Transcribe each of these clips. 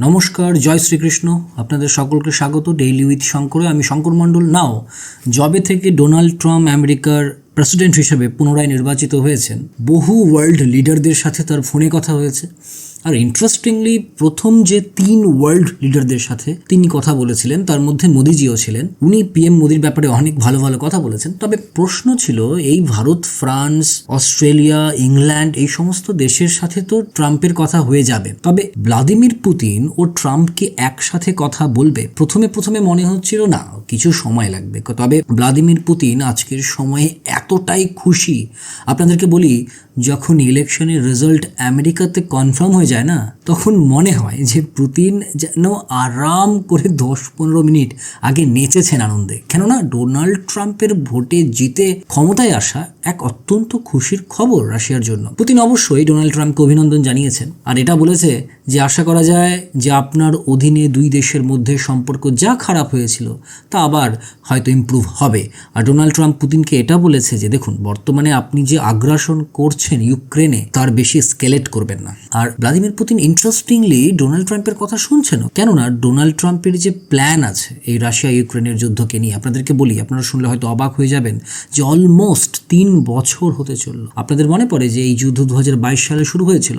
নমস্কার, জয় শ্রীকৃষ্ণ। আপনাদের সকলকে স্বাগত। ডেইলি উইথ শঙ্করে, আমি শঙ্কর মণ্ডল। নাও জবে থেকে ডোনাল্ড ট্রাম্প আমেরিকার প্রেসিডেন্ট হিসেবে পুনরায় নির্বাচিত হয়েছেন। বহু ওয়ার্ল্ড লিডারদের সাথে তার ফোনে কথা হয়েছে। আর ইন্টারেস্টিংলি প্রথম যে তিন ওয়ার্ল্ড লিডারদের সাথে তিনি কথা বলেছিলেন, তার মধ্যে মোদিজিও ছিলেন। উনি পিএম মোদির ব্যাপারে অনেক ভালো ভালো কথা বলেছেন। তবে প্রশ্ন ছিল, এই ভারত, ফ্রান্স, অস্ট্রেলিয়া, ইংল্যান্ড এই সমস্ত দেশের সাথে তো ট্রাম্পের কথা হয়ে যাবে। তবে ভ্লাদিমির পুতিন ও ট্রাম্পকে একসাথে কথা বলবে, প্রথমে প্রথমে মনে হচ্ছিল না, কিছু সময় লাগবে। তবে ভ্লাদিমির পুতিন আজকের সময়ে এতটাই খুশি। আপনাদেরকে বলি যখন ইলেকশনের রেজাল্ট আমেরিকাতে কনফার্ম হয়ে যায় না, তখন মনে হয় যে পুতিন যেন আরাম করে দশ পনেরো মিনিট আগে নেচেছেন আনন্দে। কেননা ডোনাল্ড ট্রাম্পের ভোটে জিতে ক্ষমতায় আসা এক অত্যন্ত খুশির খবর রাশিয়ার জন্য। পুতিন অবশ্যই ডোনাল্ড ট্রাম্পকে অভিনন্দন জানিয়েছেন। আর এটা বলেছে যে আশা করা যায় যে আপনার অধীনে দুই দেশের মধ্যে সম্পর্ক যা খারাপ হয়েছিল, তা আবার হয়তো ইমপ্রুভ হবে। আর ডোনাল্ড ট্রাম্প পুতিনকে এটা বলেছে যে, দেখুন, বর্তমানে আপনি যে আগ্রাসন করছেন ইউক্রেনে তার বেশি স্কেলেট করবেন না। আর ভ্লাদিমির পুতিন ইন্টারেস্টিংলি ডোনাল্ড ট্রাম্পের কথা শুনছেন কেননা, ডোনাল্ড ট্রাম্পের যে প্ল্যান আছে এই রাশিয়া ইউক্রেনের যুদ্ধকে নিয়ে, আপনাদেরকে বলি, আপনারা শুনলে হয়তো অবাক হয়ে যাবেন যে অলমোস্ট তিন বছর হতে চলল। আপনাদের মনে পড়ে যে এই যুদ্ধ দু হাজার বাইশ সালে শুরু হয়েছিল?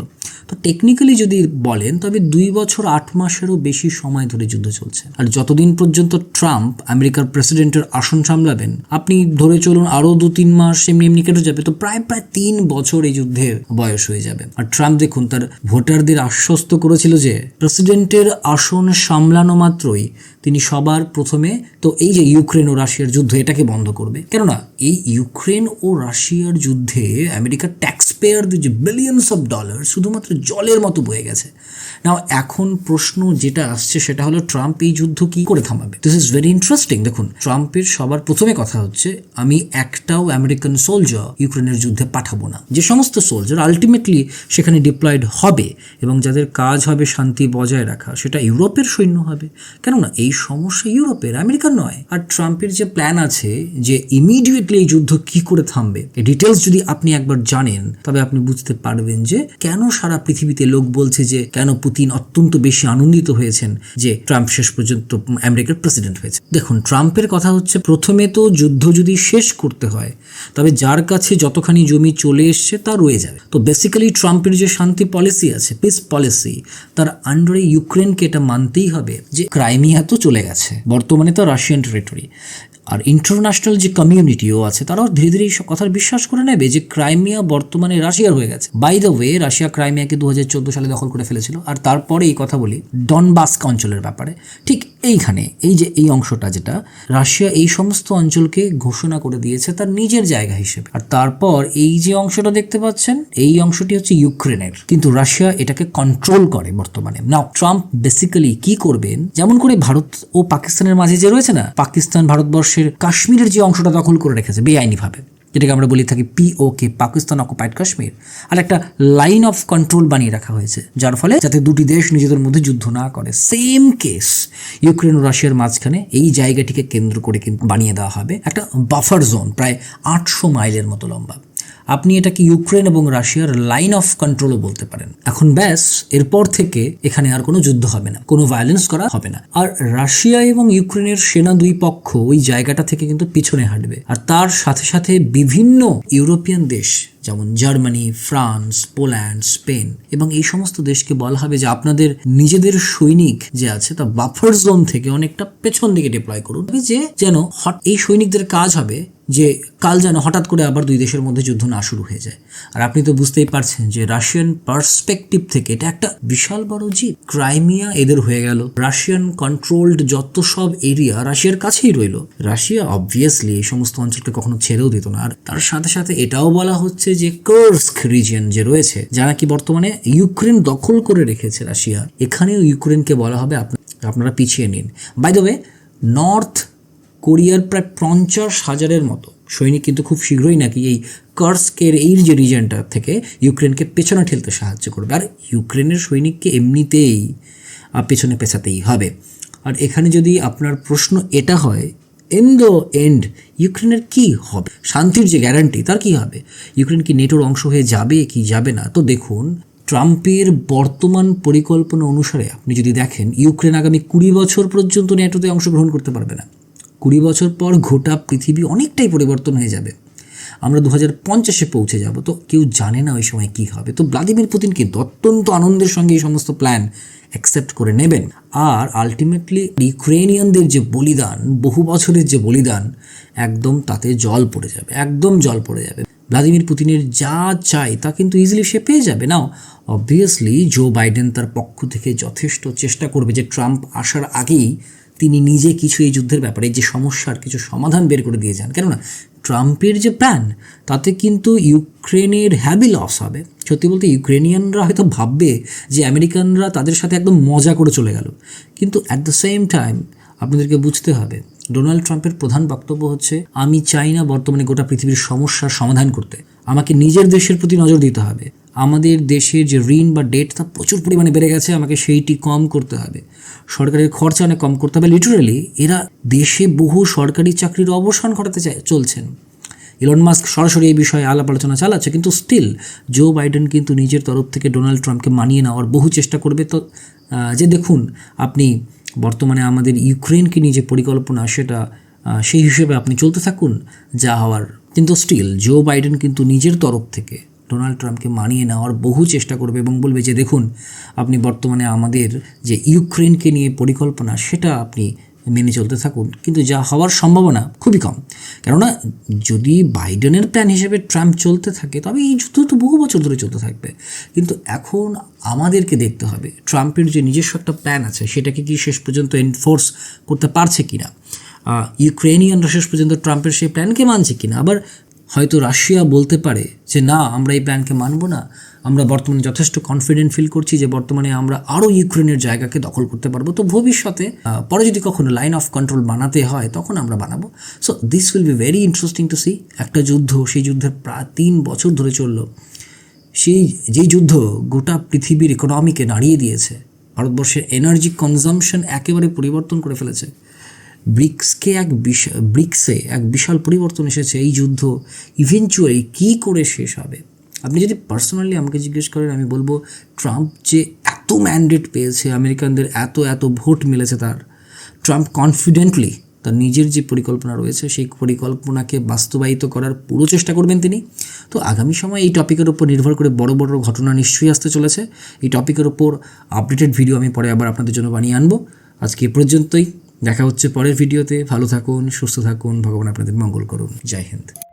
তো টেকনিক্যালি যদি বলেন, তবে দুই বছর আট মাসেরও বেশি সময় ধরে যুদ্ধ চলছে। আর যতদিন পর্যন্ত ট্রাম্প আমেরিকার প্রেসিডেন্টের আসন সামলাবেন, আপনি ধরে চলুন আরও দু তিন মাস এমনি এমনি কেটে যাবে, তো প্রায় প্রায় তিন বছর এই যুদ্ধে বয়স হয়ে যাবে। আর ট্রাম্প দেখুন, তার ভোটারদের আশ্বস্ত করেছিল যে, প্রেসিডেন্টের আসন সামলানো মাত্রই তিনি সবার প্রথমে, তো এই যে ইউক্রেন ও রাশিয়ার যুদ্ধ এটাকে বন্ধ করবে। কেননা এই ইউক্রেন ও রাশিয়ার যুদ্ধে আমেরিকার ট্যাক্স পেয়ারদের যে বিলিয়নস অফ ডলার শুধুমাত্র জলের মতো বয়ে গেছে। না এখন প্রশ্ন যেটা আসছে সেটা হলো, ট্রাম্প এই যুদ্ধ কি করে থামাবে? দিস ইজ ভেরি ইন্টারেস্টিং দেখুন, ট্রাম্পের সবার প্রথমে কথা হচ্ছে, আমি একটাও আমেরিকান সোলজার ইউক্রেনের যুদ্ধে পাঠাবো না। যে সমস্ত সোলজার আলটিমেটলি সেখানে ডিপ্লয়েড হবে এবং যাদের কাজ হবে শান্তি বজায় রাখা, সেটা ইউরোপের সৈন্য হবে। কেননা এই সমস্যা ইউরোপের, আমেরিকার নয়। আর ট্রাম্পের যে প্ল্যান আছে যে ইমিডিয়েটলি এই যুদ্ধ কি করে থামবে এই ডিটেলস যদি আপনি একবার জানেন, তবে আপনি বুঝতে পারবেন যে কেন সারা পৃথিবীতে লোক বলছে যে কেন পুতিন অত্যন্ত বেশি আনন্দিত হয়েছেন যে ট্রাম্প শেষ পর্যন্ত আমেরিকার প্রেসিডেন্ট হয়েছে। দেখুন, ট্রাম্পের কথা হচ্ছে প্রথমে তো যুদ্ধ যদি শেষ করতে হয়, তবে যার কাছে যতখানি জমি চলে এসছে তা রয়ে যাবে। তো বেসিক্যালি ট্রাম্পের যে শান্তি পলিসি আছে পিস পলিসি তার আন্ডারে ইউক্রেনকে এটা মানতেই হবে যে ক্রাইমিয়া তো চলে গেছে। বর্তমানে তো রাশিয়ান টেরিটরি আর ইন্টারন্যাশনাল যে কমিউনিটিও আছে, তারাও ধীরে ধীরে এইসব কথার বিশ্বাস করে নেবে যে ক্রাইমিয়া বর্তমানে রাশিয়ার হয়ে গেছে। বাই দ্য ওয়ে রাশিয়া ক্রাইমিয়াকে দু হাজার চোদ্দ সালে দখল করে ফেলেছিল। আর তারপরে এই কথা বলি ডনবাস্ক অঞ্চলের ব্যাপারে। ঠিক এইখানে, এই যে এই অংশটা যেটা, রাশিয়া এই সমস্ত অঞ্চলকে ঘোষণা করে দিয়েছে তার নিজের জায়গা হিসেবে। আর তারপর এই যে অংশটা দেখতে পাচ্ছেন, এই অংশটি হচ্ছে ইউক্রেনের। কিন্তু রাশিয়া এটাকে কন্ট্রোল করে বর্তমানে। নাও ট্রাম্প বেসিক্যালি কি করবেন? যেমন করে ভারত ও পাকিস্তানের মাঝে যে রয়েছে না, পাকিস্তান ভারতবর্ষের কাশ্মীরের যে অংশটা দখল করে রেখেছে, বেআইনিভাবে। যেটাকে আমরা বলি থাকি পিওকে পাকিস্তান অকুপাইড কাশ্মীর আর একটা লাইন অফ কন্ট্রোল বানিয়ে রাখা হয়েছে, যার ফলে যাতে দুটি দেশ নিজেদের মধ্যে যুদ্ধ না করে। সেম কেস ইউক্রেন ও রাশিয়ার মাঝখানে এই জায়গাটিকে কেন্দ্র করে কিন্তু বানিয়ে দেওয়া হবে, একটা বাফার জোন প্রায় আটশো মাইলের মতো লম্বা। আপনি এটাকে ইউক্রেন এবং রাশিয়ার লাইন অফ কন্ট্রোলও বলতে পারেন। এখন ব্যাস, এরপর থেকে এখানে আর কোনো যুদ্ধ হবে না। কোনো ভায়োলেন্স করা হবে না। আর রাশিয়া এবং ইউক্রেনের সেনা দুই পক্ষ ওই জায়গাটা থেকে কিন্তু পিছনে হাঁটবে। আর তার সাথে সাথে বিভিন্ন ইউরোপিয়ান দেশ, যেমন জার্মানি, ফ্রান্স, পোল্যান্ড, স্পেন এবং এই সমস্ত দেশকে বলা হবে যে আপনাদের নিজেদের সৈনিক যে আছে, তা বাফার জোন থেকে অনেকটা পেছন দিকে ডিপ্লয় করুন। যে, যেন হট- এই সৈনিকদের কাজ হবে যে কাল যেন হঠাৎ করে আবার দুই দেশের মধ্যে যুদ্ধ না শুরু হয়ে যায়। আর আপনি তো বুঝতেই পারছেন যে রাশিয়ান পার্সপেক্টিভ থেকে এটা একটা বিশাল বড় জিত। ক্রাইমিয়া এদের হয়ে গেল। রাশিয়ান কন্ট্রোলড যত সব এরিয়া রাশিয়ার কাছেই রইল। রাশিয়া অবভিয়াসলি এই সমস্ত অঞ্চলকে কখনো ছেড়েও দিত না। আর তার সাথে সাথে এটাও বলা হচ্ছে যে কার্স্ক রিজিয়ন যে রয়েছে যারা কি বর্তমানে ইউক্রেন দখল করে রেখেছে রাশিয়া এখানেও ইউক্রেনকে বলা হবে আপনা- আপনারা পিছিয়ে নিন। বাই দ্য ওয়ে নর্থ কোরিয়ার প্রায় পঞ্চাশ হাজারের মতো সৈনিক কিন্তু খুব শীঘ্রই নাকি এই কার্সকের এই যে রিজনটা থেকে ইউক্রেনকে পেছনে ঠেলতে সাহায্য করবে। আর ইউক্রেনের সৈনিককে এমনিতেই পেছনে পেছাতেই হবে। আর এখানে যদি আপনার প্রশ্ন এটা হয় ইন দ্য এন্ড ইউক্রেনের কি হবে? শান্তির যে গ্যারান্টি তার কি হবে? ইউক্রেন কি নেটোর অংশ হয়ে যাবে কি যাবে না? তো দেখুন, ট্রাম্পের বর্তমান পরিকল্পনা অনুসারে আপনি যদি দেখেন, ইউক্রেন আগামী কুড়ি বছর পর্যন্ত ন্যাটোতে অংশগ্রহণ করতে পারবে না। কুড়ি বছর পর গোটা পৃথিবী অনেকটাই পরিবর্তন হয়ে যাবে। আমরা দু হাজার পঞ্চাশে পৌঁছে যাব, তো কেউ জানে না ওই সময় কী হবে। তো ভ্লাদিমির পুতিন কিন্তু অত্যন্ত আনন্দের সঙ্গে এই সমস্ত প্ল্যান অ্যাকসেপ্ট করে নেবেন। আর আলটিমেটলি ইউক্রেনিয়ানদের যে বলিদান, বহু বছরের যে বলিদান, একদম তাতে জল পড়ে যাবে, একদম জল পড়ে যাবে। ভ্লাদিমির পুতিনের যা চাই তা কিন্তু ইজিলি সে পেয়ে যাবে। নাও অবভিয়াসলি জো বাইডেন তার পক্ষ থেকে যথেষ্ট চেষ্টা করবে যে ট্রাম্প আসার আগেই তিনি নিজে কিছু এই যুদ্ধের ব্যাপারে যে সমস্যার কিছু সমাধান বের করে দিয়ে যান। কেননা, ট্রাম্পের যে প্ল্যান, তাতে কিন্তু ইউক্রেনের হ্যাবি লস হবে। সত্যি বলতে ইউক্রেনিয়ানরা হয়তো ভাববে যে আমেরিকানরা তাদের সাথে একদম মজা করে চলে গেল। কিন্তু অ্যাট দ্য সেম টাইম আপনাদেরকে বুঝতে হবে, ডোনাল্ড ট্রাম্পের প্রধান বক্তব্য হচ্ছে, আমি চাই না বর্তমানে গোটা পৃথিবীর সমস্যার সমাধান করতে। আমাকে নিজের দেশের প্রতি নজর দিতে হবে। আমাদের দেশের যে ঋণ বা ডেট তা প্রচুর পরিমাণে বেড়ে গেছে, আমাকে সেইটি কম করতে হবে। সরকারের খরচা অনেক কম করতে হবে। লিটারেলি এরা দেশে বহু সরকারি চাকরির অবসান ঘটাতে চায়, চলছেন। ইলন মাস্ক সরাসরি এই বিষয়ে আলাপ আলোচনা চালাচ্ছে, কিন্তু স্টিল জো বাইডেন কিন্তু নিজের তরফ থেকে ডোনাল্ড ট্রাম্পকে মানিয়ে নেওয়ার বহু চেষ্টা করবে। তো যে দেখুন, আপনি বর্তমানে আমাদের ইউক্রেনকে নিয়ে যে পরিকল্পনা, সেটা সেই হিসেবে আপনি চলতে থাকুন, যা হওয়ার। কিন্তু স্টিল জো বাইডেন কিন্তু নিজের তরফ থেকে ডোনাল্ড ট্রাম্পকে মানিয়ে নেওয়ার বহু চেষ্টা করবে এবং বলবে যে দেখুন আপনি বর্তমানে আমাদের যে ইউক্রেনকে নিয়ে পরিকল্পনা সেটা আপনি মেনে চলতে থাকুন। কিন্তু যা হওয়ার সম্ভাবনা খুবই কম। কেননা যদি বাইডেনের প্ল্যান হিসেবে ট্রাম্প চলতে থাকে তবে এই যুদ্ধ তো বহু বছর ধরে চলতে থাকবে। কিন্তু এখন আমাদেরকে দেখতে হবে ট্রাম্পের যে নিজস্ব একটা প্ল্যান আছে সেটাকে কি শেষ পর্যন্ত এনফোর্স করতে পারছে কিনা? আহ, ইউক্রেনিয়ানরা শেষ পর্যন্ত ট্রাম্পের সেই প্ল্যানকে মানছে কিনা? আবার হয়তো রাশিয়া বলতে পারে যে, না, আমরা এই প্ল্যানকে মানব না। আমরা বর্তমানে যথেষ্ট কনফিডেন্ট ফিল করছি যে, বর্তমানে আমরা আরও ইউক্রেনের জায়গাকে দখল করতে পারব। তো ভবিষ্যতে পরে যদি কখনো লাইন অফ কন্ট্রোল বানাতে হয়, তখন আমরা বানাবো। So this will be very interesting to see একটা যুদ্ধ, সেই যুদ্ধের প্রায় তিন বছর ধরে চলল। সেই, যেই যুদ্ধ গোটা পৃথিবীর ইকোনমিকে নাড়িয়ে দিয়েছে, ভারতবর্ষের এনার্জি কনজামশন একেবারে পরিবর্তন করে ফেলেছে। ব্রিক্সকে এক বিশাল ব্রিক্সে এক বিশাল পরিবর্তন এসেছে এই যুদ্ধ ইভেনচুয়ালি কী করে শেষ হবে? আপনি যদি পার্সোনালি আমাকে জিজ্ঞেস করেন, আমি বলব ট্রাম্প যে এত ম্যান্ডেট পেয়েছে, আমেরিকানদের এত এত ভোট মিলেছে তার, ট্রাম্প কনফিডেন্টলি তার নিজের যে পরিকল্পনা রয়েছে, সেই পরিকল্পনাকে বাস্তবায়িত করার পুরো চেষ্টা করবেন তিনি। তো আগামী সময় এই টপিকের উপর নির্ভর করে বড় বড় ঘটনা নিশ্চয়ই আসতে চলেছে। এই টপিকের উপর আপডেটেড ভিডিও আমি পরে আবার আপনাদের জন্য বানিয়ে আনব। আজকে এ পর্যন্তই। দেখা হচ্ছে পরের ভিডিওতে। ভালো থাকুন সুস্থ থাকুন। ভগবান আপনাদের মঙ্গল করুন। জয় হিন্দ।